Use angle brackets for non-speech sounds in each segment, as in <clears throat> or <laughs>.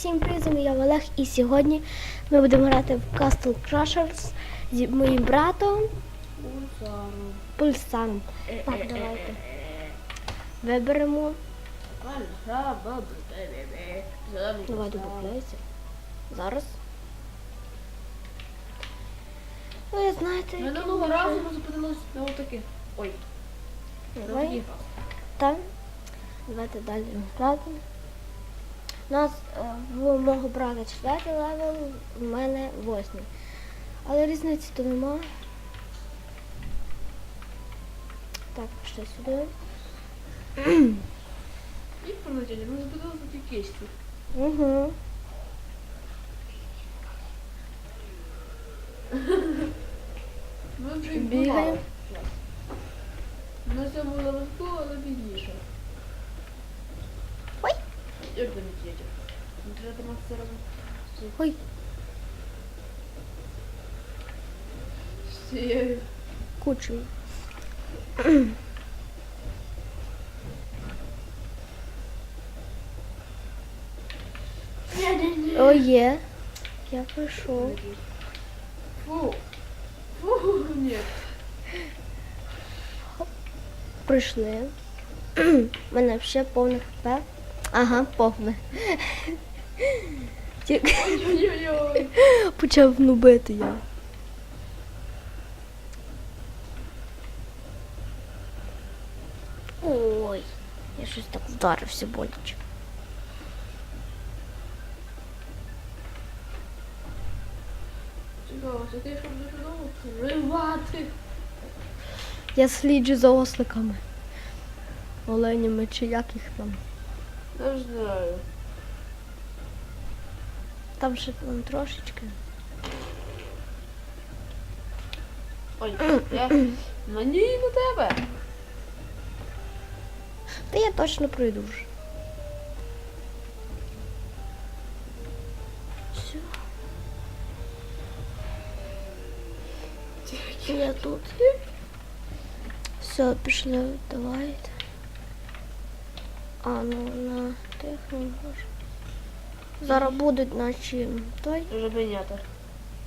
всім привіт, я Олег і сьогодні ми будемо грати в Castle Crushers з моїм братом Пульсаром. Так, давайте. Виберемо. Давай добавляйся. Зараз. Ви знаєте, Ми минулого разу ми зупинилися на отаки. Ой, Давай. Так. Давайте далі грати. У нас е, в мого брата четвертий левел, в мене восьмий. Але різниці то нема. Так, пішли сюди. <clears throat> І пролетіли, ми на тій кисті. Угу. Ми вже Бігаємо. На цьому левельку, але бідніше. Там дітя? Не треба тримати це разом. Ой, є. Я прийшов. Фу. Фу, ні. Прийшли. <clears throat> У мене ще повне хп. Ага, повне. Ой-ой-ой. почав нубити я. Ой, я щось так вдарився боляче. Цікаво, це ти щоб довго. Я сліджу за осликами. Оленями чи як їх там. Не знаю. Там ще там трошечки. Ой, я надію на тебе. Та я точно пройду вже. Все. Я тут. Все, пішли, давайте. А, ну на тих не можу. Зараз будуть наші той. Жабенята.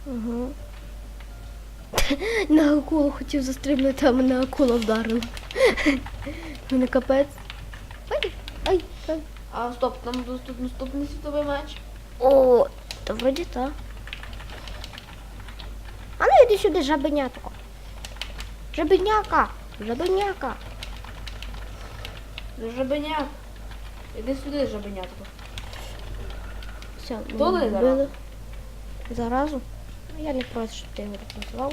Угу. <laughs> На акулу хотів застрибнути, а мене акула вдарила. <laughs> Мене капець. Ай, ай, ай. А стоп, нам тут наступний світовий матч. О, та вроді так. А ну йди сюди, жабенятко. Жабеняка, жабеняка. Жабеня. Іди сюди, жабенятко. Все, Хто ми не вбили. Заразу. Ну, Я не проти, щоб ти його так.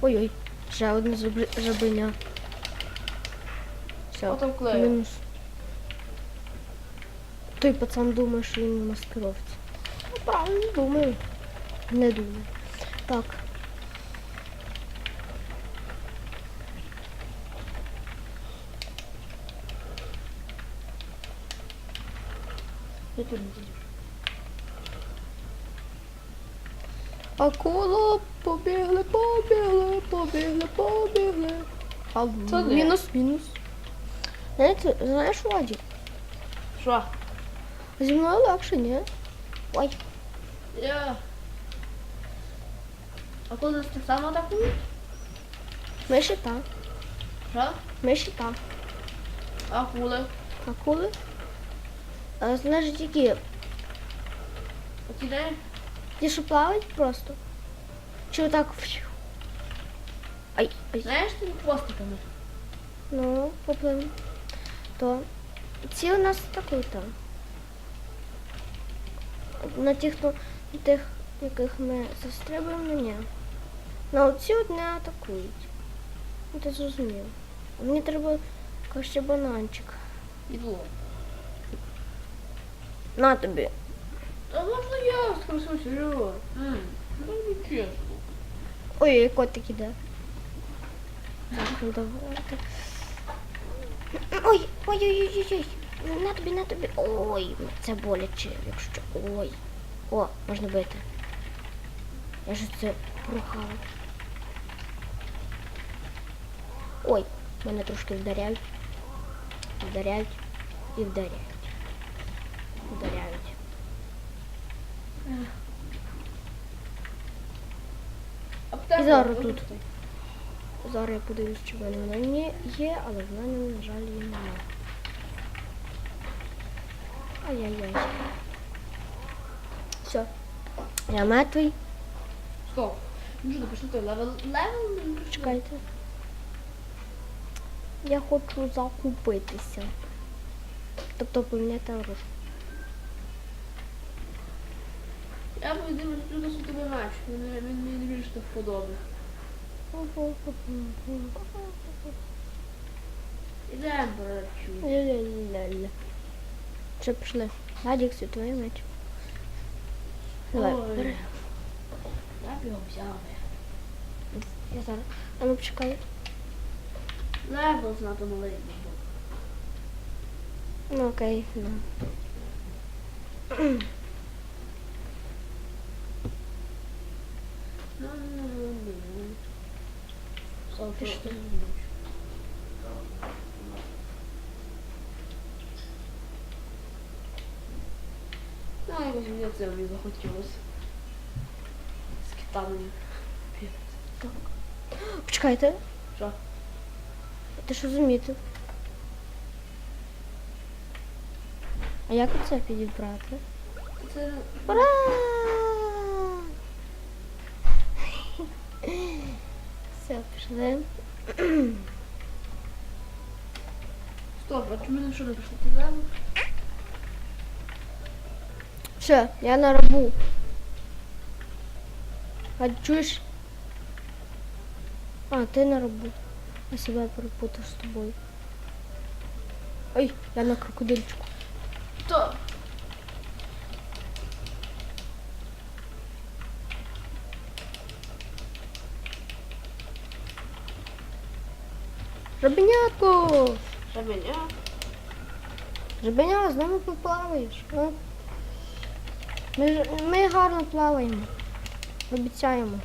Ой-ой, ще одне жабе- жабеня. Все, Отам клею. мінус. Той пацан думає, що він маскировці. Ну, правильно, думаю. Не думаю. Так. Акула, побігли, побігли, побігли, побігли. А, Це де? мінус, мінус. Знаєте, знаєш, Владі, Що? зі мною легше, ні? Ой, Я. А коли нас так само атакують? ми ще так, Що? ми ще так. Акули. Акули? А, знаєш, які? Де? Ті, що плавають просто? Чи отак? Ай, ай. Знаєш тими хвостиками? Ну, поплив. То ці у нас атакують. На тих, хто на тих, яких ми застрибуємо, ну ні. На оці от не атакують. Ну, ти зрозумів. Мені треба краще бананчик. Ідло. На тобі. А можна я скажу серйозно? М, Ну, не чесно. Ой, котик іде. Ну давайте. Ой, ой, ой, ой, ой, ой. На тобі, на тобі. Ой, це боляче, якщо. Ой. О, можна бити. Я ж це прохала. Ой, мене трошки вдаряють. Вдаряють і вдаряють. Ударяють. І зараз тут. Зараз я подивлюсь, чи в мене вона є, але в мене, на жаль, її немає. Ай-яй-яй. Все. Я мертвий. Стоп. Ну що, той левел. Левел? Чекайте. Я хочу закупитися. Тобто поміняти оружие. Я подивлюсь, тут у тебе меч. Він, мені більше так вподобає. Ідемо, братчу. Що пішли? Гадік, світовий меч. Давай, бери. Я б його взяв. Я зараз. А ну почекай. Левел знати малий. Ну окей. Ну, ну, ну, ну, ну. Завтра Пішли. подивлюсь. Ну, якось мені це мені захотілося. З китанами. Почекайте. Що? Ти що замітив? А як оце підібрати? Це Ура! Все, пішли. <clears throat> Стоп, а чому що не пішло? Ти левел? Все, я на рабу. А чуєш? А, ти на рабу. Я себе перепутав з тобою. Ой, я на крокодильчику. То. Жабенятко! Мене? Жабеня, з нами поплаваєш. Ми, ми гарно плаваємо. Обіцяємо.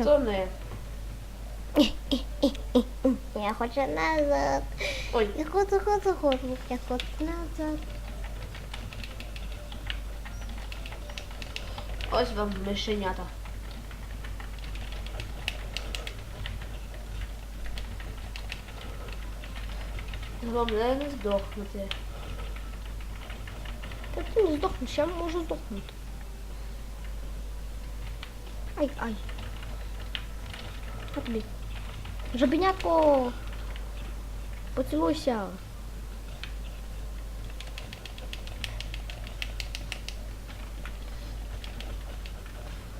Не. Я хочу назад. Ой. Я хочу, хочу, хочу. Я хочу назад. Ось вам мишенята. Головне не здохнути. Та ти не здохнеш, я можу здохнути. Ай, ай. Жабеняко! Поцілуйся.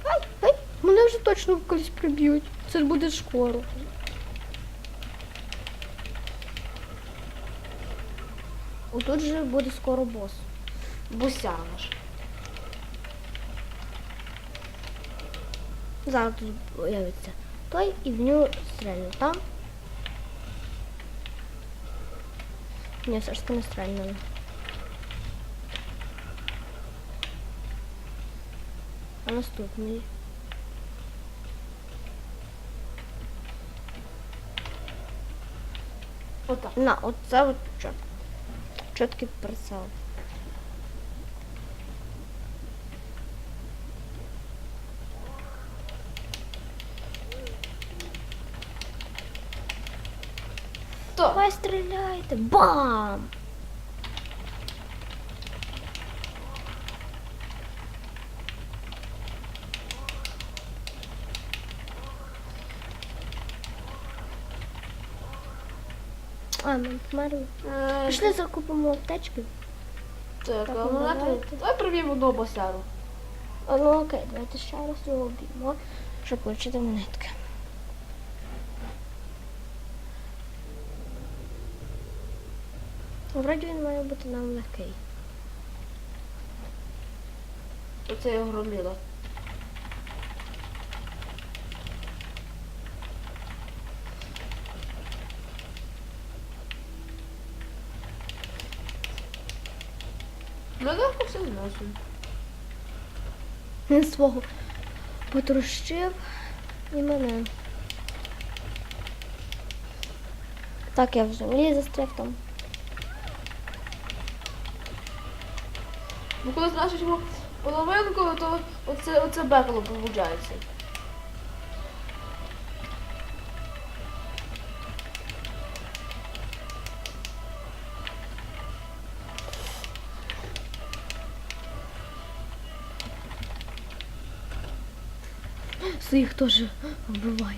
Ай, ай, мене вже точно колись приб'ють. Це ж буде скоро. Отут же буде скоро бос. Буся наш. Зараз тут появиться той і в нього стрельну. Там? Ні, все ж таки не стрельнули. А наступний. Отак. На, оце от чот. Чіткий прицел. То. Давай стріляйте! Бам! А, ми померли. Пішли закупимо аптечки. Так, Так, а ну, вона давайте. Давай проб'ємо одного босяру. А, ну окей, давайте ще раз його обіймо, щоб отримати монетки. Вроді він має бути нам легкий. Оце я громила. Ну легко все зносимо. Він свого потрощив і мене. Так, я в землі застряг там. Ну коли значить половинку, то оце, оце бекало пробуджається. Своїх теж вбивай.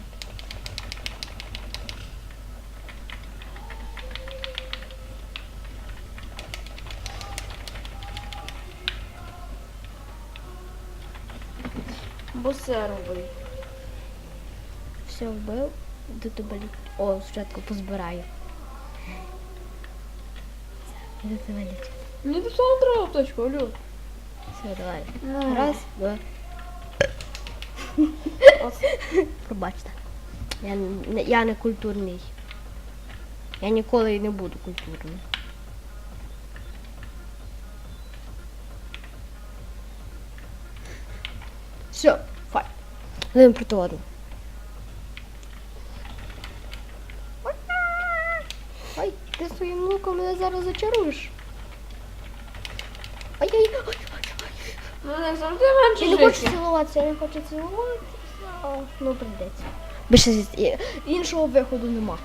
Босе робить. Все вбив. До тебе літ. О, спочатку позбираю. Іду тебе літ. Мені до не треба аптечку, алло. Все, давай. Ну. Раз, два. Пробачте. Я не, я не культурний. Я ніколи і не буду культурним. Все, фай. Один проти одного. Ай, ти своїм луком мене зараз зачаруєш. Ай-яй, ай, ай, ай. Ну не завжди Я менше не хочу цілуватися, я не хочу цілуватися. Ну, прийдеться. Більше з- і- іншого виходу нема.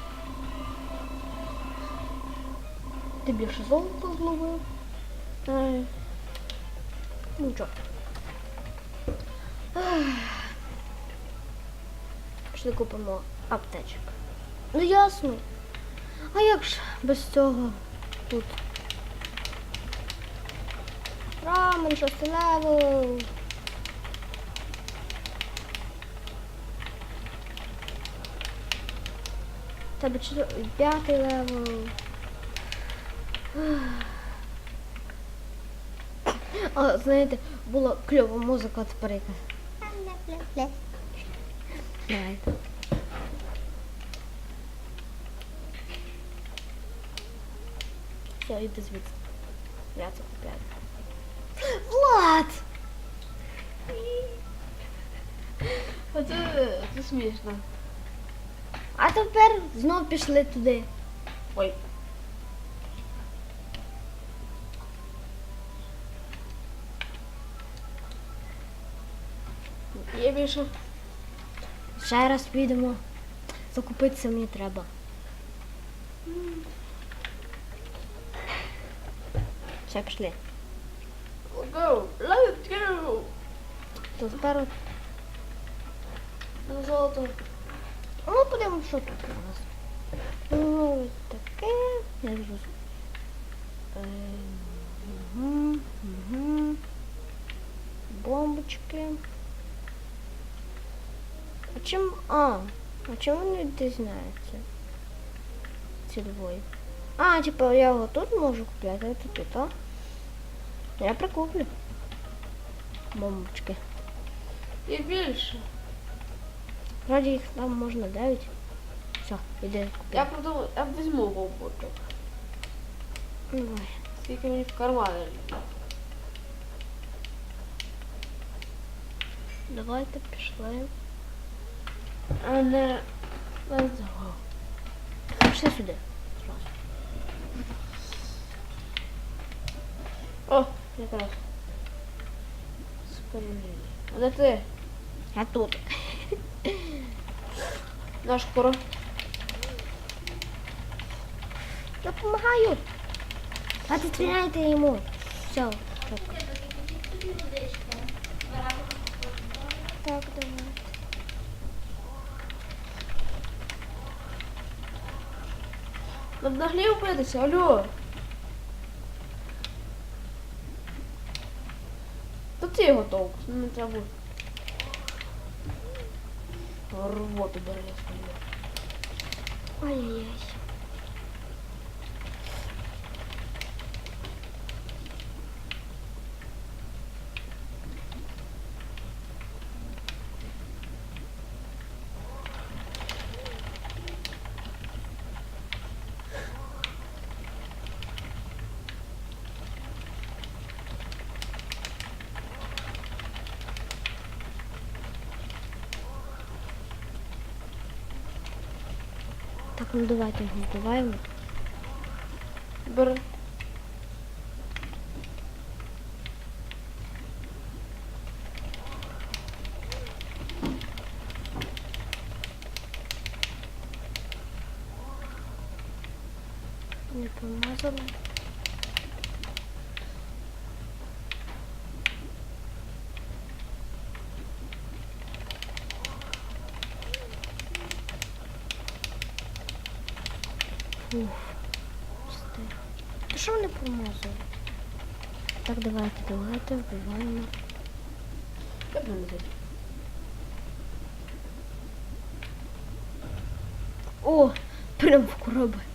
Ти більше золота зловив. Ай. Ну чого. Ах. Пішли купимо аптечок. Ну ясно. А як ж без цього тут? Рамен, шостий левел. Тебе чотир... п'ятий левел. А, знаєте, була кльова музика, тепер яка. Давайте. Все, іди звідси. Я це купляю. А це, це смішно. А тепер знов пішли туди. Ой. Я більше. Ще раз підемо. Закупитися мені треба. Все, пішли. Go! Let's go! То тепер от- золото. ну, подивимося, що тут у нас. Ну, таке. Я зрозумів. Мгм, мгм. Бомбочки. А чим. А, а чим вони відрізняються? Ці двоє. А, типа я його тут можу купляти, а тут, а? Я прикуплю. Бомбочки. І більше. Вроді їх там можна 9. Все, іди Я купляй. подумав, я візьму бомбочок. Давай. Скільки мені в кармані. Давайте пішли. А не... Let's go. Пішли сюди. Зразу. О, якраз. А де ти? Я тут. Наш коро. Допомагаю. А ти стріляйте йому. Все. Так. Так, давай. Нам наглів битися, алло. Та ти його толк, не треба. буде. Рвоту бере я свою. Ну давайте його вбиваємо. Бери. Не помазали. Пусте. Та що вони помазали? Так, давайте, давайте, вбиваємо. О, прям в корабель.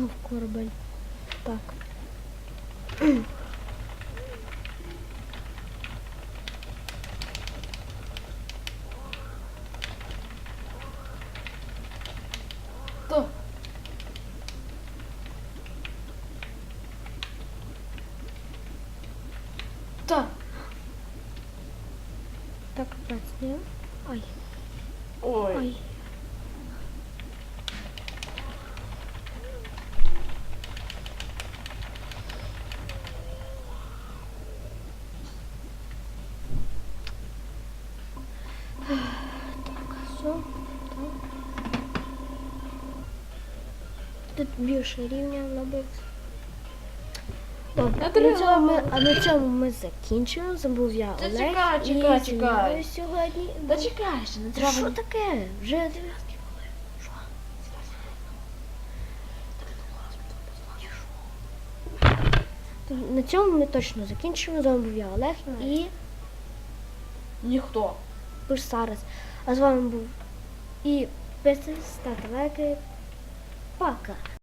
Знов корабель. Так. То. Та. Так, капець, Тут більше рівня набив. Добре, на цьому ми, а на цьому ми закінчуємо. Забув я Та Олег. чекай, і чекай, зі чекай. мною сьогодні. Та чекай, ще не Та треба. що таке? Вже дев'ятки були. Що? На цьому ми точно закінчимо. З вами був я Олег і Ніхто. Бурсарес. А з вами був і Песик, ставте лайки. pipoca.